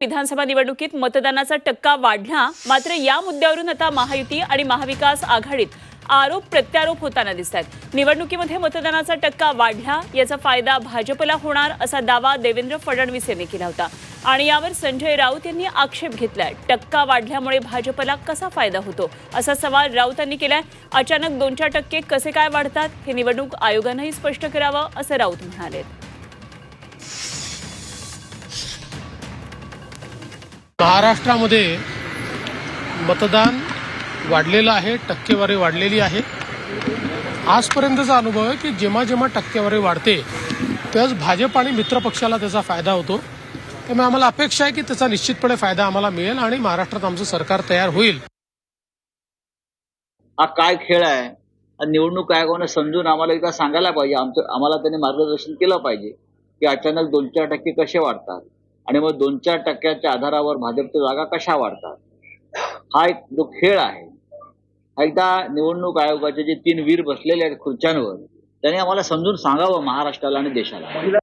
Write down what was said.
विधानसभा निवडणुकीत मतदानाचा टक्का वाढला मात्र या मुद्द्यावरून आता महायुती आणि महाविकास आघाडीत आरोप प्रत्यारोप होताना दिसत आहेत निवडणुकीमध्ये मतदानाचा टक्का वाढला याचा फायदा भाजपला होणार असा दावा देवेंद्र फडणवीस यांनी केला होता. आणि यावर संजय राऊत यांनी आक्षेप घेतलाय. टक्का वाढल्यामुळे भाजपला कसा फायदा होतो? असा सवाल राऊतांनी केलाय. अचानक दोन चार टक्के कसे काय वाढतात हे निवडणूक आयोगानंही स्पष्ट करावं असं राऊत म्हणाले महाराष्ट्रामध्ये मतदान वाढलेलं आहे टक्केवारी वाढलेली आहे. आजपर्यंतचा अनुभव आहे की जेव्हा जेव्हा टक्केवारी वाढते त्याच भाजप आणि मित्र पक्षाला त्याचा फायदा होतो. त्यामुळे आम्हाला अपेक्षा आहे की त्याचा निश्चितपणे फायदा आम्हाला मिळेल आणि महाराष्ट्रात आमचं सरकार तयार होईल. हा काय खेळ आहे? आणि निवडणूक आयोगाने समजून आम्हाला एकदा सांगायला पाहिजे. आमचं आम्हाला त्यांनी मार्गदर्शन केलं पाहिजे की अचानक दोन चार टक्के कसे वाढतात? आणि मग दोन चार टक्क्याच्या आधारावर भाजपच्या जागा कशा वाढतात? हा एक जो खेळ आहे एकदा निवडणूक आयोगाचे जे तीन वीर बसलेले आहेत खुर्च्यांवर त्यांनी आम्हाला समजून सांगावं महाराष्ट्राला आणि देशाला.